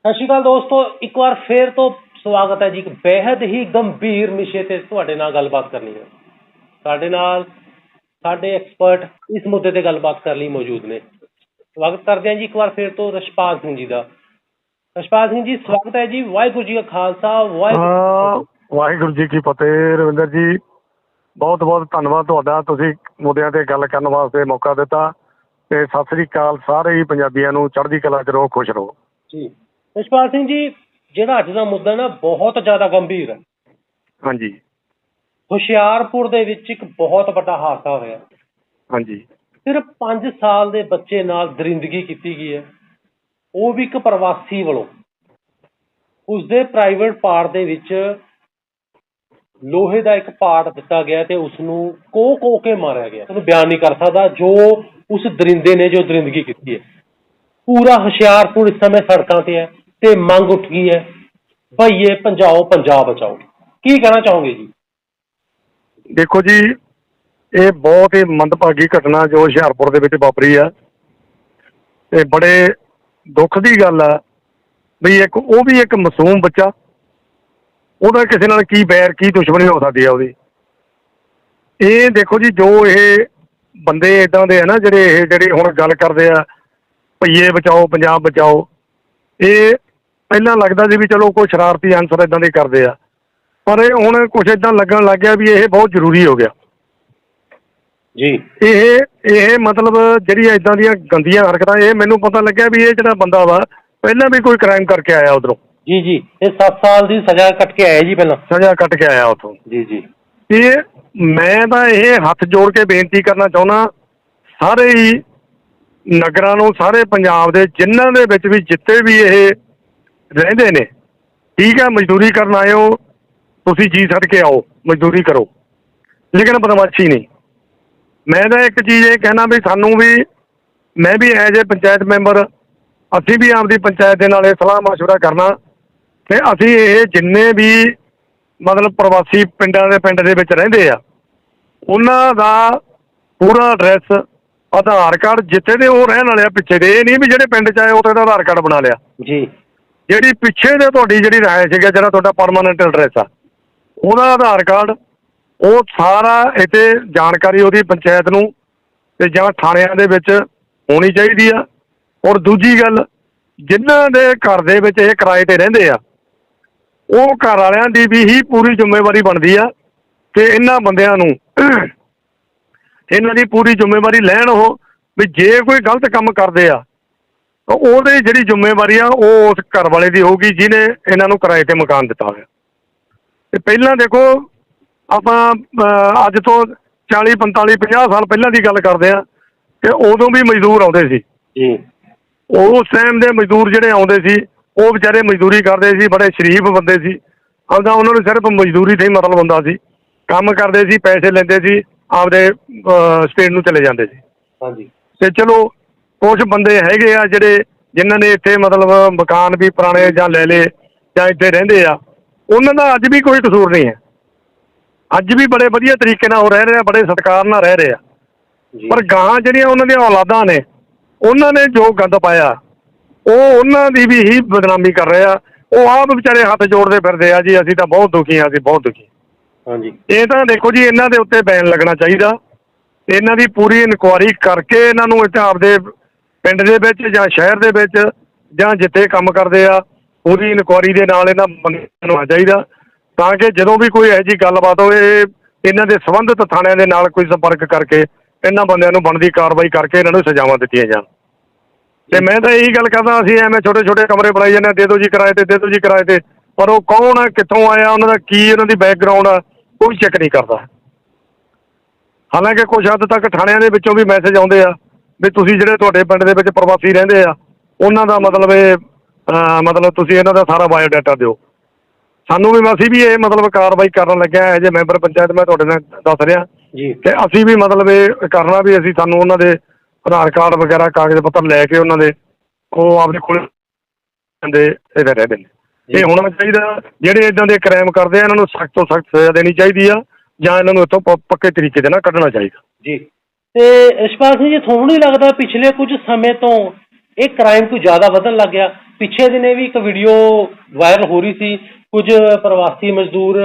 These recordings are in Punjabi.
ਸਤਿ ਸ਼੍ਰੀ ਅਕਾਲ ਦੋਸਤੋ ਇੱਕ ਵਾਰ ਫੇਰ ਤੋਂ ਸਵਾਗਤ ਹੈ ਜੀ ਇੱਕ ਬੇहद ਹੀ ਗੰਭੀਰ ਵਿਸ਼ੇ ਤੇ ਤੁਹਾਡੇ ਨਾਲ ਗੱਲਬਾਤ ਕਰਨੀ ਹੈ। ਸਾਡੇ ਨਾਲ ਸਾਡੇ ਐਕਸਪਰਟ ਇਸ ਮੁੱਦੇ ਤੇ ਗੱਲਬਾਤ ਕਰਨ ਲਈ ਮੌਜੂਦ ਨੇ। ਸਵਾਗਤ ਕਰਦੇ ਹਾਂ ਜੀ ਇੱਕ ਵਾਰ ਫੇਰ ਤੋਂ ਰਸ਼ਪਾਲ ਸਿੰਘ ਜੀ ਦਾ। ਰਸ਼ਪਾਲ ਸਿੰਘ ਜੀ ਸਵਾਗਤ ਹੈ ਜੀ ਵਾਹਿਗੁਰੂ ਜੀ ਕਾ ਖਾਲਸਾ ਵਾਹਿਗੁਰੂ ਵਾਹਿਗੁਰੂ ਜੀ ਕੀ ਫਤਿਹ ਰਵਿੰਦਰ ਜੀ ਬਹੁਤ ਬਹੁਤ ਧੰਨਵਾਦ ਤੁਹਾਡਾ ਤੁਸੀਂ ਮੁੱਦਿਆਂ ਤੇ ਗੱਲ ਕਰਨ ਵਾਸਤੇ ਮੌਕਾ ਦਿੱਤਾ ਤੇ ਸਤਿ ਸ੍ਰੀ ਅਕਾਲ ਸਾਰੇ ਹੀ ਪੰਜਾਬੀਆਂ ਨੂੰ ਚੜ੍ਹਦੀ ਕਲਾ 'ਚ ਰਹੋ ਖੁਸ਼ ਰਹੋ। ਜੀ। ਰਸ਼ਪਾਲ ਸਿੰਘ ਜੀ ਜਿਹੜਾ ਅੱਜ ਦਾ ਮੁੱਦਾ ਨਾ ਬਹੁਤ ਜ਼ਿਆਦਾ ਗੰਭੀਰ ਹੈ। ਹਾਂਜੀ। ਹੁਸ਼ਿਆਰਪੁਰ ਦੇ ਵਿੱਚ ਇੱਕ ਬਹੁਤ ਵੱਡਾ ਹਾਦਸਾ ਹੋਇਆ। ਹਾਂਜੀ। ਸਿਰਫ 5 ਸਾਲ ਦੇ ਬੱਚੇ ਨਾਲ ਦਰਿੰਦਗੀ ਕੀਤੀ ਗਈ ਹੈ। ਉਹ ਵੀ ਇੱਕ ਪ੍ਰਵਾਸੀ ਵੱਲੋਂ। ਉਸਦੇ ਪ੍ਰਾਈਵੇਟ ਪਾਰਟ ਦੇ ਵਿੱਚ ਲੋਹੇ ਦਾ ਇੱਕ ਪਾਰਟ ਦਿੱਤਾ ਗਿਆ ਤੇ ਉਸ ਨੂੰ ਕੋ ਕੋ ਕੇ ਮਾਰਿਆ ਗਿਆ। ਉਹਨੂੰ ਬਿਆਨ ਨਹੀਂ ਕਰ ਸਕਦਾ ਜੋ ਉਸ ਦਰਿੰਦੇ ਨੇ ਜੋ ਦਰਿੰਦਗੀ ਕੀਤੀ ਹੈ। ਪੂਰਾ ਹੁਸ਼ਿਆਰਪੁਰ ਇਸ ਸਮੇਂ ਸੜਕਾਂ ਤੇ ਹੈ। ਤੇ ਮੰਗ ਉੱਠ ਗਈ ਹੈ। ਭਈਏ ਪੰਜਾਓ ਪੰਜਾਬ ਬਚਾਓ। ਕੀ ਕਹਿਣਾ ਚਾਹੋਗੇ ਜੀ? ਦੇਖੋ ਜੀ, ਇਹ ਬਹੁਤ ਹੀ ਮੰਦਭਾਗੀ ਘਟਨਾ ਜੋ ਹੁਸ਼ਿਆਰਪੁਰ ਦੇ ਵਿੱਚ ਵਾਪਰੀ ਆ। ਤੇ ਬੜੇ ਦੁੱਖ ਦੀ ਗੱਲ ਆ ਵੀ ਇੱਕ, ਉਹ ਵੀ ਇੱਕ ਮਾਸੂਮ ਬੱਚਾ। ਉਹਦਾ ਕਿਸੇ ਨਾਲ ਕੀ ਬੈਰ ਕੀ ਦੁਸ਼ਮਣੀ ਹੋ ਸਕਦੀ ਆ ਉਹਦੀ? ਇਹ ਦੇਖੋ ਜੀ, ਜੋ ਇਹ ਬੰਦੇ ਇਦਾਂ ਦੇ ਆ ਨਾ, ਜਿਹੜੇ ਇਹ, ਜਿਹੜੇ ਹੁਣ ਗੱਲ ਕਰਦੇ ਆ, ਭਈਏ ਬਚਾਓ, ਪੰਜਾਬ ਬਚਾਓ, ਇਹ ਪਹਿਲਾਂ ਲੱਗਦਾ ਸੀ ਵੀ ਚਲੋ ਕੋਈ ਸ਼ਰਾਰਤੀ ਅਨਸਰ ਇਦਾਂ ਦੇ ਕਰਦੇ ਆ। ਪਰ ਇਹ ਹੁਣ ਕੁਝ ਇਦਾਂ ਲੱਗਣ ਲੱਗ ਗਿਆ ਵੀ ਇਹ ਬਹੁਤ ਜ਼ਰੂਰੀ ਹੋ ਗਿਆ। ਜੀ। ਇਹ ਇਹ ਮਤਲਬ ਜਿਹੜੀਆਂ ਇਦਾਂ ਦੀਆਂ ਗੰਦੀਆਂ ਹਰਕਤਾਂ ਇਹ ਮੈਨੂੰ ਪਤਾ ਲੱਗਿਆ ਵੀ ਇਹ ਜਿਹੜਾ ਬੰਦਾ ਵਾ ਪਹਿਲਾਂ ਵੀ ਕੋਈ ਕ੍ਰਾਈਮ ਕਰਕੇ ਆਇਆ ਉਧਰੋਂ। ਜੀ ਜੀ। ਇਹ 7 ਸਾਲ ਦੀ ਸਜ਼ਾ ਕੱਟ ਕੇ ਆਇਆ ਜੀ ਪਹਿਲਾਂ। ਸਜ਼ਾ ਕੱਟ ਕੇ ਆਇਆ ਉਥੋਂ। ਜੀ ਜੀ। ਇਹ ਮੈਂ ਤਾਂ ਇਹ ਹੱਥ ਜੋੜ ਕੇ ਬੇਨਤੀ ਕਰਨਾ ਚਾਹੁੰਦਾ ਸਾਰੇ ਹੀ ਨਗਰਾਂ ਨੂੰ ਸਾਰੇ ਪੰਜਾਬ ਦੇ ਜਿਨ੍ਹਾਂ ਦੇ ਵਿੱਚ ਵੀ ਜਿੱਤੇ ਵੀ ਇਹ ਰਹਿੰਦੇ ਨੇ। ਠੀਕ ਹੈ, ਮਜ਼ਦੂਰੀ ਕਰਨ ਆਏ ਹੋ, ਤੁਸੀਂ ਜੀ ਛੱਡ ਕੇ ਆਓ, ਮਜ਼ਦੂਰੀ ਕਰੋ। ਲੇਕਿਨ ਬਦਮਾਸ਼ੀ ਨਹੀਂ। ਮੈਂ ਤਾਂ ਇੱਕ ਚੀਜ਼ ਇਹ ਕਹਿਣਾ ਵੀ ਸਾਨੂੰ ਵੀ, ਮੈਂ ਵੀ ਐਜ ਏ ਪੰਚਾਇਤ ਮੈਂਬਰ, ਅਸੀਂ ਵੀ ਆਪਦੀ ਪੰਚਾਇਤ ਦੇ ਨਾਲ ਇਹ ਸਲਾਹ ਮਸ਼ਵਰਾ ਕਰਨਾ। ਤੇ ਅਸੀਂ ਇਹ ਜਿੰਨੇ ਵੀ ਮਤਲਬ ਪ੍ਰਵਾਸੀ ਪਿੰਡਾਂ ਦੇ ਪਿੰਡ ਦੇ ਵਿੱਚ ਰਹਿੰਦੇ ਆ, ਉਹਨਾਂ ਦਾ ਪੂਰਾ ਐਡਰੈਸ ਆਧਾਰ ਕਾਰਡ ਜਿੱਥੇ ਦੇ ਉਹ ਰਹਿਣ ਵਾਲੇ ਆ, ਪਿੱਛੇ ਦੇ। ਇਹ ਨਹੀਂ ਵੀ ਜਿਹੜੇ ਪਿੰਡ 'ਚ ਆਏ, ਉੱਥੇ ਦਾ ਆਧਾਰ ਕਾਰਡ ਬਣਾ ਲਿਆ। ਜੀ। ਜਿਹੜੀ ਪਿੱਛੇ ਦੇ ਤੁਹਾਡੀ ਜਿਹੜੀ ਰਾਇਸ਼ ਹੈਗਾ ਜਿਹੜਾ ਤੁਹਾਡਾ ਪਰਮਾਨੈਂਟ ਐਡਰੈਸ ਆ, ਉਹਦਾ ਆਧਾਰ ਕਾਰਡ, ਉਹ ਸਾਰਾ ਇੱਥੇ ਜਾਣਕਾਰੀ ਉਹਦੀ ਪੰਚਾਇਤ ਨੂੰ ਤੇ ਜਾਂ ਥਾਣਿਆਂ ਦੇ ਵਿੱਚ ਹੋਣੀ ਚਾਹੀਦੀ ਆ। ਔਰ ਦੂਜੀ ਗੱਲ, ਜਿਨ੍ਹਾਂ ਦੇ ਘਰ ਦੇ ਵਿੱਚ ਇਹ ਕਿਰਾਏ ਤੇ ਰਹਿੰਦੇ ਆ, ਉਹ ਘਰ ਵਾਲਿਆਂ ਦੀ ਵੀ ਹੀ ਪੂਰੀ ਜ਼ਿੰਮੇਵਾਰੀ ਬਣਦੀ ਆ ਕਿ ਇਹਨਾਂ ਬੰਦਿਆਂ ਨੂੰ ਇਹਨਾਂ ਦੀ ਪੂਰੀ ਜ਼ਿੰਮੇਵਾਰੀ ਲੈਣ ਉਹ ਵੀ ਜੇ ਕੋਈ ਗਲਤ ਕੰਮ ਕਰਦੇ ਆ ਤਾਂ ਉਹਦੀ ਜਿਹੜੀ ਜ਼ਿੰਮੇਵਾਰੀ ਆ ਉਹ ਉਸ ਘਰ ਵਾਲੇ ਦੀ ਹੋਊਗੀ ਜਿਹਨੇ ਇਹਨਾਂ ਨੂੰ ਕਿਰਾਏ ਤੇ ਮਕਾਨ ਦਿੱਤਾ ਹੋਇਆ। ਤੇ ਪਹਿਲਾਂ ਦੇਖੋ ਆਪਾਂ ਅੱਜ ਤੋਂ 40 45 50 ਸਾਲ ਪਹਿਲਾਂ ਦੀ ਗੱਲ ਕਰਦੇ ਆ ਕਿ ਉਦੋਂ ਵੀ ਮਜ਼ਦੂਰ ਆਉਂਦੇ ਸੀ। ਜੀ। ਉਸ ਟਾਈਮ ਦੇ ਮਜ਼ਦੂਰ ਜਿਹੜੇ ਆਉਂਦੇ ਸੀ ਉਹ ਵਿਚਾਰੇ ਮਜ਼ਦੂਰੀ ਕਰਦੇ ਸੀ ਬੜੇ ਸ਼ਰੀਫ ਬੰਦੇ ਸੀ। ਆਪਦਾ ਉਹਨਾਂ ਨੂੰ ਸਿਰਫ ਮਜ਼ਦੂਰੀ ਤੇ ਹੀ ਮਤਲਬ ਹੁੰਦਾ ਸੀ। ਕੰਮ ਕਰਦੇ ਸੀ ਪੈਸੇ ਲੈਂਦੇ ਸੀ ਆਪਦੇ ਸਟੇਟ ਨੂੰ ਚਲੇ ਜਾਂਦੇ ਸੀ। ਹਾਂਜੀ। ਤੇ ਚਲੋ ਕੁਝ ਬੰਦੇ ਹੈਗੇ ਆ ਜਿਹੜੇ ਜਿਨ੍ਹਾਂ ਨੇ ਇੱਥੇ ਮਤਲਬ ਮਕਾਨ ਵੀ ਪੁਰਾਣੇ ਜਾਂ ਲੈ ਲਏ ਜਾਂ ਇੱਥੇ ਰਹਿੰਦੇ ਆ ਉਹਨਾਂ ਦਾ ਅੱਜ ਵੀ ਕੋਈ ਕਸੂਰ ਨਹੀਂ ਹੈ। ਅੱਜ ਵੀ ਬੜੇ ਵਧੀਆ ਤਰੀਕੇ ਨਾਲ ਉਹ ਰਹਿ ਰਹੇ ਆ ਬੜੇ ਸਤਿਕਾਰ ਨਾਲ ਰਹਿ ਰਹੇ ਆ। ਪਰ ਗਾਂ ਜਿਹੜੀਆਂ ਉਹਨਾਂ ਦੀਆਂ ਔਲਾਦਾਂ ਨੇ ਉਹਨਾਂ ਨੇ ਜੋ ਗੰਦ ਪਾਇਆ ਉਹ ਉਹਨਾਂ ਦੀ ਵੀ ਹੀ ਬਦਨਾਮੀ ਕਰ ਰਹੇ ਆ। ਉਹ ਆਪ ਵਿਚਾਰੇ ਹੱਥ ਜੋੜਦੇ ਫਿਰਦੇ ਆ ਜੀ ਅਸੀਂ ਤਾਂ ਬਹੁਤ ਦੁਖੀ ਆ ਅਸੀਂ ਬਹੁਤ ਦੁਖੀ। ਹਾਂਜੀ। ਇਹ ਤਾਂ ਦੇਖੋ ਜੀ ਇਹਨਾਂ ਦੇ ਉੱਤੇ ਬੈਨ ਲੱਗਣਾ ਚਾਹੀਦਾ। ਇਹਨਾਂ ਦੀ ਪੂਰੀ ਇਨਕੁਆਰੀ ਕਰਕੇ ਇਹਨਾਂ ਨੂੰ ਇੱਥੇ ਆਪਦੇ ਪਿੰਡ ਦੇ ਵਿੱਚ ਜਾਂ ਸ਼ਹਿਰ ਦੇ ਵਿੱਚ ਜਾਂ ਜਿੱਥੇ ਕੰਮ ਕਰਦੇ ਆ ਉਹਦੀ ਇਨਕੁਆਰੀ ਦੇ ਨਾਲ ਇਹਨਾਂ ਬੰਦਿਆਂ ਨੂੰ ਆਉਣਾ ਚਾਹੀਦਾ। ਤਾਂ ਕਿ ਜਦੋਂ ਵੀ ਕੋਈ ਇਹੋ ਜਿਹੀ ਗੱਲਬਾਤ ਹੋਵੇ ਇਹਨਾਂ ਦੇ ਸੰਬੰਧਿਤ ਥਾਣਿਆਂ ਦੇ ਨਾਲ ਕੋਈ ਸੰਪਰਕ ਕਰਕੇ ਇਹਨਾਂ ਬੰਦਿਆਂ ਨੂੰ ਬਣਦੀ ਕਾਰਵਾਈ ਕਰਕੇ ਇਹਨਾਂ ਨੂੰ ਸਜ਼ਾਵਾਂ ਦਿੱਤੀਆਂ ਜਾਣ। ਤੇ ਮੈਂ ਤਾਂ ਇਹੀ ਗੱਲ ਕਰਦਾ ਅਸੀਂ ਐਵੇਂ ਛੋਟੇ ਛੋਟੇ ਕਮਰੇ ਬਣਾਈ ਜਾਂਦੇ ਹਾਂ, ਦੇ ਦਿਓ ਜੀ ਕਿਰਾਏ ਤੇ ਦੇ ਦਿਓ ਜੀ ਕਿਰਾਏ ਤੇ ਪਰ ਉਹ ਕੌਣ ਆ ਕਿੱਥੋਂ ਆਇਆ ਉਹਨਾਂ ਦਾ ਕੀ ਉਹਨਾਂ ਦੀ ਬੈਕਗ੍ਰਾਉਂਡ ਆ ਕੋਈ ਚੈੱਕ ਨਹੀਂ ਕਰਦਾ। ਹਾਲਾਂਕਿ ਕੁਝ ਹੱਦ ਤੱਕ ਥਾਣਿਆਂ ਦੇ ਵਿੱਚੋਂ ਵੀ ਮੈਸੇਜ ਆਉਂਦੇ ਆ ਵੀ ਤੁਸੀਂ ਜਿਹੜੇ ਤੁਹਾਡੇ ਪਿੰਡ ਦੇ ਵਿੱਚ ਪ੍ਰਵਾਸੀ ਰਹਿੰਦੇ ਆ ਉਹਨਾਂ ਦਾ ਮਤਲਬ ਇਹ ਮਤਲਬ ਤੁਸੀਂ ਇਹਨਾਂ ਦਾ ਸਾਰਾ ਬਾਇਓ ਡਾਟਾ ਦਿਓ। ਸਾਨੂੰ ਵੀ ਅਸੀਂ ਵੀ ਇਹ ਮਤਲਬ ਕਾਰਵਾਈ ਕਰਨ ਲੱਗਿਆ ਐਜ ਏ ਮੈਂਬਰ ਪੰਚਾਇਤ ਮੈਂ ਤੁਹਾਡੇ ਨਾਲ ਦੱਸ ਰਿਹਾ। ਜੀ। ਤੇ ਅਸੀਂ ਵੀ ਮਤਲਬ ਇਹ ਕਰਨਾ ਵੀ ਅਸੀਂ ਸਾਨੂੰ ਉਹਨਾਂ ਦੇ ਆਧਾਰ ਕਾਰਡ ਵਗੈਰਾ ਕਾਗਜ਼ ਪੱਤਰ ਲੈ ਕੇ ਉਹਨਾਂ ਦੇ ਉਹ ਆਪਣੇ ਕੋਲ ਦੇ ਇਹਦੇ ਰਹਿੰਦੇ ਨੇ। ਇਹ ਹੋਣਾ ਚਾਹੀਦਾ ਜਿਹੜੇ ਇਦਾਂ ਦੇ ਕ੍ਰਾਈਮ ਕਰਦੇ ਆ ਇਹਨਾਂ ਨੂੰ ਸਖਤ ਤੋਂ ਸਖਤ ਸਜ਼ਾ ਦੇਣੀ ਚਾਹੀਦੀ ਆ ਜਾਂ ਇਹਨਾਂ ਨੂੰ ਇੱਥੋਂ ਪੱਕੇ ਤਰੀਕੇ ਦੇ ਨਾਲ ਕੱਢਣਾ ਚਾਹੀਦਾ। ਜੀ। ਤੇ ਇਸ਼ਪਾਲ ਸਿੰਘ ਜੀ ਤੁਹਾਨੂੰ ਨਹੀਂ ਲੱਗਦਾ ਪਿਛਲੇ ਕੁਝ ਸਮੇਂ ਤੋਂ ਇਹ ਕ੍ਰਾਈਮ ਕੋਈ ਜ਼ਿਆਦਾ ਵਧਣ ਲੱਗ ਗਿਆ। ਪਿੱਛੇ ਦਿਨੇ ਵੀ ਇੱਕ ਵੀਡੀਓ ਵਾਇਰਲ ਹੋ ਰਹੀ ਸੀ ਕੁਝ ਪ੍ਰਵਾਸੀ ਮਜ਼ਦੂਰ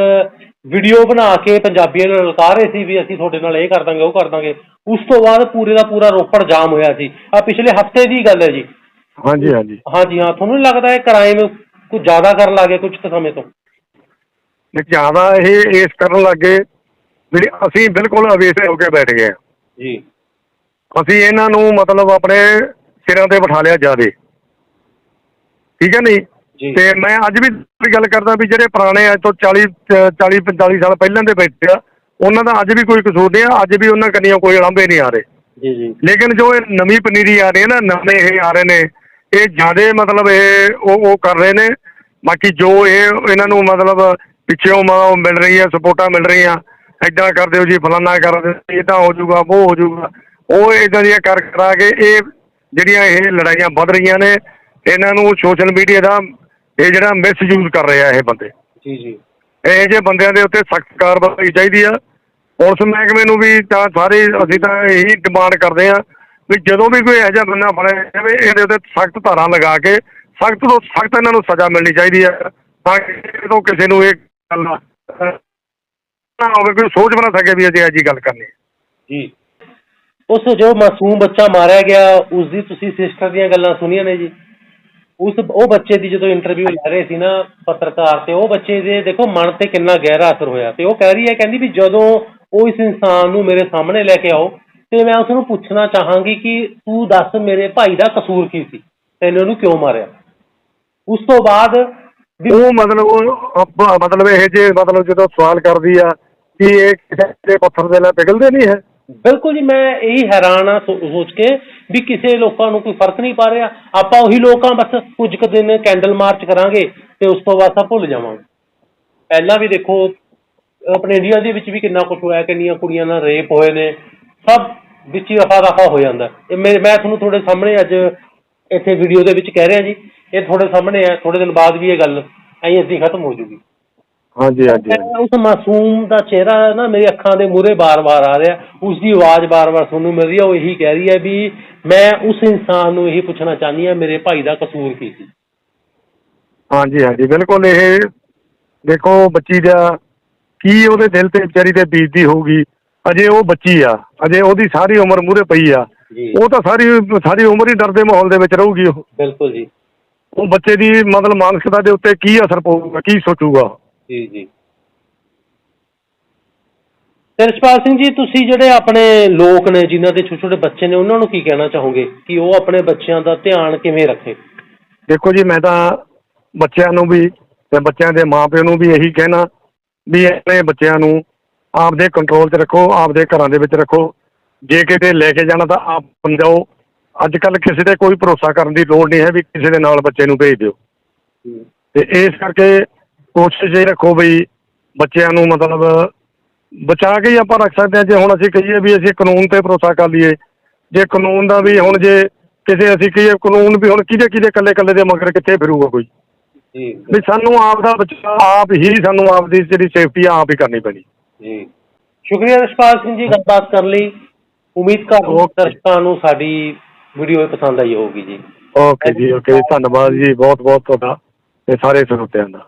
ਵੀਡੀਓ ਬਣਾ ਕੇ ਪੰਜਾਬੀਆਂ ਨੂੰ ਲਲਕਾ ਰਹੇ ਸੀ ਵੀ ਅਸੀਂ ਤੁਹਾਡੇ ਨਾਲ ਇਹ ਕਰ ਦਾਂਗੇ ਉਹ ਕਰ ਦਾਂਗੇ। ਉਸ ਤੋਂ ਬਾਅਦ ਪੂਰੇ ਦਾ ਪੂਰਾ ਰੋਪੜ ਜਾਮ ਹੋਇਆ ਸੀ। ਆ ਪਿਛਲੇ ਹਫ਼ਤੇ ਦੀ ਗੱਲ ਹੈ ਜੀ। ਹਾਂਜੀ ਹਾਂਜੀ। ਹਾਂਜੀ ਹਾਂ ਤੁਹਾਨੂੰ ਨਹੀਂ ਲੱਗਦਾ ਇਹ ਕ੍ਰਾਈਮ ਕੁਝ ਜ਼ਿਆਦਾ ਕਰਨ ਲੱਗੇ ਕੁਝ ਸਮੇਂ ਤੋਂ? ਤੇ ਜ਼ਿਆਦਾ ਇਹ ਇਸ ਕਰਨ ਲੱਗੇ ਜਿਹੜੀ ਅਸੀਂ ਬਿਲਕੁਲ ਅਵੇਸੇ ਹੋ ਕੇ ਬੈਠ ਗਏ ਹਾਂ। ਜੀ। ਅਸੀਂ ਇਹਨਾਂ ਨੂੰ ਮਤਲਬ ਆਪਣੇ ਸਿਰਾਂ ਤੇ ਬਿਠਾ ਲਿਆ ਜਿਆਦੇ। ਠੀਕ ਹੈ ਨਹੀਂ? ਜੀ। ਤੇ ਮੈਂ ਅੱਜ ਵੀ ਵੀ ਗੱਲ ਕਰਦਾ ਵੀ ਜਿਹੜੇ ਪੁਰਾਣੇ ਅੱਜ ਤੋਂ 40 ਅ, 40 45 ਸਾਲ ਪਹਿਲਾਂ ਦੇ ਬੈਠੇ ਆ ਉਹਨਾਂ ਦਾ ਅੱਜ ਵੀ ਕੋਈ ਕਸੂਰ ਨਹੀਂ ਆ ਅੱਜ ਵੀ ਉਹਨਾਂ ਕੰਨੀਆਂ ਕੋਈ ਲਾਂਭੇ ਨਹੀਂ ਆ ਰਹੇ। ਜੀ ਜੀ। ਲੇਕਿਨ ਜੋ ਇਹ ਨਵੀਂ ਪਨੀਰੀ ਆ ਰਹੀ ਹੈ ਨਾ ਨਵੇਂ ਇਹ ਆ ਰਹੇ ਨੇ ਇਹ ਜਿਆਦੇ ਮਤਲਬ ਇਹ ਉਹ ਉਹ ਕਰ ਰਹੇ ਨੇ। ਬਾਕੀ ਜੋ ਇਹ ਇਹਨਾਂ ਨੂੰ ਮਤਲਬ ਪਿੱਛੇੋਂ ਮਿਲ ਰਹੀ ਹੈ ਸਪੋਰਟਾਂ ਮਿਲ ਰਹੀਆਂ ਐਦਾਂ ਕਰ ਦਿਓ ਜੀ ਫਲਾਨਾ ਕਰ ਦਿਓ ਇਹ ਤਾਂ ਹੋ ਜਾਊਗਾ ਉਹ ਹੋ ਜਾਊਗਾ। ਉਹ ਇਦਾਂ ਦੀਆਂ ਕਰ ਕਰਾ ਕੇ ਇਹ ਜਿਹੜੀਆਂ ਇਹ ਲੜਾਈਆਂ ਵੱਧ ਰਹੀਆਂ ਨੇ ਇਹਨਾਂ ਨੂੰ ਸੋਸ਼ਲ ਮੀਡੀਆ ਦਾ ਇਹ ਜਿਹੜਾ ਮਿਸਯੂਜ਼ ਕਰ ਰਿਹਾ ਇਹ ਬੰਦੇ। ਜੀ ਜੀ। ਇਹ ਜਿਹੇ ਬੰਦਿਆਂ ਦੇ ਉੱਤੇ ਸਖਤ ਕਾਰਵਾਈ ਚਾਹੀਦੀ ਆ। ਪੁਲਿਸ ਮਹਿਕਮੇ ਨੂੰ ਵੀ ਤਾਂ ਸਾਰੇ ਅਸੀਂ ਤਾਂ ਇਹੀ ਡਿਮਾਂਡ ਕਰਦੇ ਆ ਵੀ ਜਦੋਂ ਵੀ ਕੋਈ ਇਹੋ ਜਿਹਾ ਬੰਦਾ ਫੜਿਆ ਜਾਵੇ ਇਹਦੇ ਉੱਤੇ ਸਖਤ ਧਾਰਾ ਲਗਾ ਕੇ ਸਖਤ ਤੋਂ ਸਖਤ ਇਹਨਾਂ ਨੂੰ ਸਜ਼ਾ ਮਿਲਣੀ ਚਾਹੀਦੀ ਆ ਤਾਂ ਕਿ ਜਦੋਂ ਕਿਸੇ ਨੂੰ ਇਹ ਗੱਲ ਨਾ ਹੋਵੇ ਕੋਈ ਸੋਚ ਬਣਾ ਸਕੇ ਵੀ ਇਹੋ ਜਿਹੀ ਗੱਲ ਕਰਨੀ। ਜੀ। ਉਸ ਜੋ ਮਾਸੂਮ ਬੱਚਾ ਮਾਰਿਆ ਗਿਆ ਉਸ ਦੀ ਤੁਸੀਂ ਸਿਸਟਰ ਦੀਆਂ ਗੱਲਾਂ ਸੁਣੀਆਂ ਨੇ ਜੀ? ਉਸ ਉਹ ਬੱਚੇ ਦੀ ਜਦੋਂ ਇੰਟਰਵਿਊ ਲੈ ਰਹੇ ਸੀ ਨਾ ਪੱਤਰਕਾਰ ਤੇ ਉਹ ਬੱਚੇ ਦੇ ਦੇਖੋ ਮਨ ਤੇ ਕਿੰਨਾ ਗਹਿਰਾ ਅਸਰ ਹੋਇਆ ਤੇ ਉਹ ਕਹਿ ਰਹੀ ਹੈ ਕਹਿੰਦੀ ਵੀ ਜਦੋਂ ਉਹ ਇਸ ਇਨਸਾਨ ਨੂੰ ਮੇਰੇ ਸਾਹਮਣੇ ਲੈ ਕੇ ਆਓ ਤੇ ਮੈਂ ਉਸ ਨੂੰ ਪੁੱਛਣਾ ਚਾਹਾਂਗੀ ਕਿ ਤੂੰ ਦੱਸ ਮੇਰੇ ਭਾਈ ਦਾ ਕਸੂਰ ਕੀ ਸੀ? ਤੈਨੂੰ ਉਹਨੂੰ ਕਿਉਂ ਮਾਰਿਆ? ਉਸ ਤੋਂ ਬਾਅਦ ਵੀ ਉਹ ਮਤਲਬ ਉਹ ਮਤਲਬ ਇਹ ਜੇ ਮਤਲਬ ਜਦੋਂ ਸਵਾਲ ਕਰਦੀ ਆ ਕਿ ਇਹ ਕਿਸੇ ਦੇ ਪੱਥਰ ਦੇ ਨਾਲ ਪਿਘਲਦੇ ਨਹੀਂ ਹੈ। ਬਿਲਕੁਲ ਜੀ, ਮੈਂ ਇਹੀ ਹੈਰਾਨ ਆ ਸੋ- ਸੋਚ ਕੇ ਵੀ ਕਿਸੇ ਲੋਕਾਂ ਨੂੰ ਕੋਈ ਫ਼ਰਕ ਨਹੀਂ ਪਾ ਰਿਹਾ। ਆਪਾਂ ਉਹੀ ਲੋਕਾਂ ਬਸ ਕੁਝ ਕੁ ਦਿਨ ਕੈਂਡਲ ਮਾਰਚ ਕਰਾਂਗੇ ਤੇ ਉਸ ਤੋਂ ਬਾਅਦ ਸਭ ਭੁੱਲ ਜਾਵਾਂਗੇ। ਪਹਿਲਾਂ ਵੀ ਦੇਖੋ, ਆਪਣੇ ਇੰਡੀਆ ਦੇ ਵਿੱਚ ਵੀ ਕਿੰਨਾ ਕੁਝ ਹੋਇਆ, ਕਿੰਨੀਆਂ ਕੁੜੀਆਂ ਨਾਲ ਰੇਪ ਹੋਏ ਨੇ। ਸਭ ਵਿੱਚ ਹੀ ਰਫਾ ਦਫਾ ਹੋ ਜਾਂਦਾ। ਇਹ ਮੇ- ਮੈਂ ਤੁਹਾਨੂੰ ਤੁਹਾਡੇ ਸਾਹਮਣੇ ਅੱਜ ਇੱਥੇ ਵੀਡੀਓ ਦੇ ਵਿੱਚ ਕਹਿ ਰਿਹਾ ਜੀ। ਇਹ ਤੁਹਾਡੇ ਸਾਹਮਣੇ ਹੈ ਥੋੜੇ ਦਿਨ ਬਾਅਦ ਵੀ ਇਹ ਗੱਲ ਐਂ ਏਦਾਂ ਖਤਮ ਹੋ ਜੂਗੀ। ਹਾਂਜੀ ਹਾਂਜੀ। ਉਸ ਮਾਸੂਮ ਦਾ ਚਿਹਰਾ ਨਾ ਮੇਰੀ ਅੱਖਾਂ ਦੇ ਮੂਹਰੇ ਬਾਰ-ਬਾਰ ਆ ਰਿਹਾ। ਉਸ ਦੀ ਆਵਾਜ਼ ਬਾਰ-ਬਾਰ ਸੁਣਨ ਨੂੰ ਮਿਲ ਰਹੀ ਹੈ ਉਹ ਇਹੀ ਕਹਿ ਰਹੀ ਹੈ ਵੀ ਮੈਂ ਉਸ ਇਨਸਾਨ ਨੂੰ ਇਹੀ ਪੁੱਛਣਾ ਚਾਹੁੰਦੀ ਹਾਂ ਮੇਰੇ ਭਾਈ ਦਾ ਕਸੂਰ ਕੀ ਸੀ? ਹਾਂਜੀ ਹਾਂਜੀ ਬਿਲਕੁਲ ਇਹ ਦੇਖੋ ਬੱਚੀ ਦਾ ਕੀ ਉਹਦੇ ਦਿਲ ਤੇ ਵਿਚਾਰੀ ਤੇ ਬੀਤਦੀ ਹੋਊਗੀ। ਅਜੇ ਉਹ ਬੱਚੀ ਆ ਅਜੇ ਉਹਦੀ ਸਾਰੀ ਉਮਰ ਮੂਹਰੇ ਪਈ ਆ। ਜੀ। ਉਹ ਤਾਂ ਸਾਰੀ ਸਾਰੀ ਉਮਰ ਹੀ ਡਰ ਦੇ ਮਾਹੌਲ ਦੇ ਵਿੱਚ ਰਹੂਗੀ ਉਹ। ਬਿਲਕੁਲ ਜੀ। ਉਹ ਬੱਚੇ ਦੀ ਮਤਲਬ ਮਾਨਸਿਕਤਾ ਦੇ ਉੱਤੇ ਕੀ ਅਸਰ ਪਊਗਾ ਕੀ ਸੋਚੂਗਾ ਜੀ ਜੀ। ਤੇ ਰਛਪਾਲ ਸਿੰਘ ਜੀ ਤੁਸੀਂ ਜਿਹੜੇ ਆਪਣੇ ਲੋਕ ਨੇ ਜਿਨ੍ਹਾਂ ਦੇ ਛੋਟੇ ਛੋਟੇ ਬੱਚੇ ਨੇ ਉਹਨਾਂ ਨੂੰ ਕੀ ਕਹਿਣਾ ਚਾਹੋਗੇ? ਕਿ ਉਹ ਆਪਣੇ ਬੱਚਿਆਂ ਦਾ ਧਿਆਨ ਕਿਵੇਂ ਰੱਖੇ? ਦੇਖੋ ਜੀ ਮੈਂ ਤਾਂ ਬੱਚਿਆਂ ਨੂੰ ਵੀ ਤੇ ਬੱਚਿਆਂ ਦੇ ਮਾਪਿਆਂ ਨੂੰ ਵੀ ਇਹੀ ਕਹਿਣਾ ਵੀ ਆਪਣੇ ਬੱਚਿਆਂ ਨੂੰ ਆਪਦੇ ਕੰਟਰੋਲ 'ਚ ਰੱਖੋ ਆਪਦੇ ਘਰਾਂ ਦੇ ਵਿੱਚ ਰੱਖੋ। ਜੇ ਕਿਤੇ ਲੈ ਕੇ ਜਾਣਾ ਤਾਂ ਆਪ ਸਮਝਾਓ। ਅੱਜ ਕੱਲ ਕਿਸੇ ਤੇ ਕੋਈ ਭਰੋਸਾ ਕਰਨ ਦੀ ਲੋੜ ਨਹੀਂ ਹੈ ਵੀ ਕਿਸੇ ਦੇ ਨਾਲ ਬੱਚੇ ਨੂੰ ਭੇਜ ਦਿਓ। ਤੇ ਇਸ ਕਰਕੇ ਕੋਸ਼ਿਸ਼ ਇਹ ਰੱਖੋ ਵੀ ਬੱਚਿਆਂ ਨੂੰ ਮਤਲਬ ਬਚਾ ਕੇ ਹੀ ਆਪਾਂ ਰੱਖ ਸਕਦੇ ਹਾਂ। ਜੇ ਹੁਣ ਅਸੀਂ ਕਹੀਏ ਵੀ ਅਸੀਂ ਕਾਨੂੰਨ ਤੇ ਭਰੋਸਾ ਕਰ ਲਈਏ ਜੇ ਕਾਨੂੰਨ ਦਾ ਵੀ ਹੁਣ ਜੇ ਕਿਸੇ ਅਸੀਂ ਕਹੀਏ ਕਾਨੂੰਨ ਵੀ ਹੁਣ ਕਿਹਦੇ ਕਿਹਦੇ ਕੱਲੇ ਕੱਲੇ ਦੇ ਮਗਰ ਕਿੱਥੇ ਫਿਰੂਗਾ ਕੋਈ? ਜੀ। ਵੀ ਸਾਨੂੰ ਆਪ ਦਾ ਬਚਾਅ ਆਪ ਹੀ ਸਾਨੂੰ ਆਪ ਦੀ ਜਿਹੜੀ ਸੇਫਟੀ ਆਪ ਹੀ ਕਰਨੀ ਪੈਣੀ। ਜੀ। ਸ਼ੁਕਰੀਆ ਰਛਪਾਲ ਸਿੰਘ ਜੀ ਗੱਲਬਾਤ ਕਰਨ ਲਈ। ਉਮੀਦ ਕਰਦਾ. ਦਰਸ਼ਕਾਂ ਨੂੰ ਸਾਡੀ ਵੀਡੀਓ ਪਸੰਦ ਆਈ ਹੋਊਗੀ ਜੀ। ਓਕੇ ਜੀ ਓਕੇ ਧੰਨਵਾਦ ਜੀ। ਬਹੁਤ ਬਹੁਤ ਤੁਹਾਡਾ ਤੇ ਸਾਰੇ ਸਰੋਤਿਆਂ ਦਾ।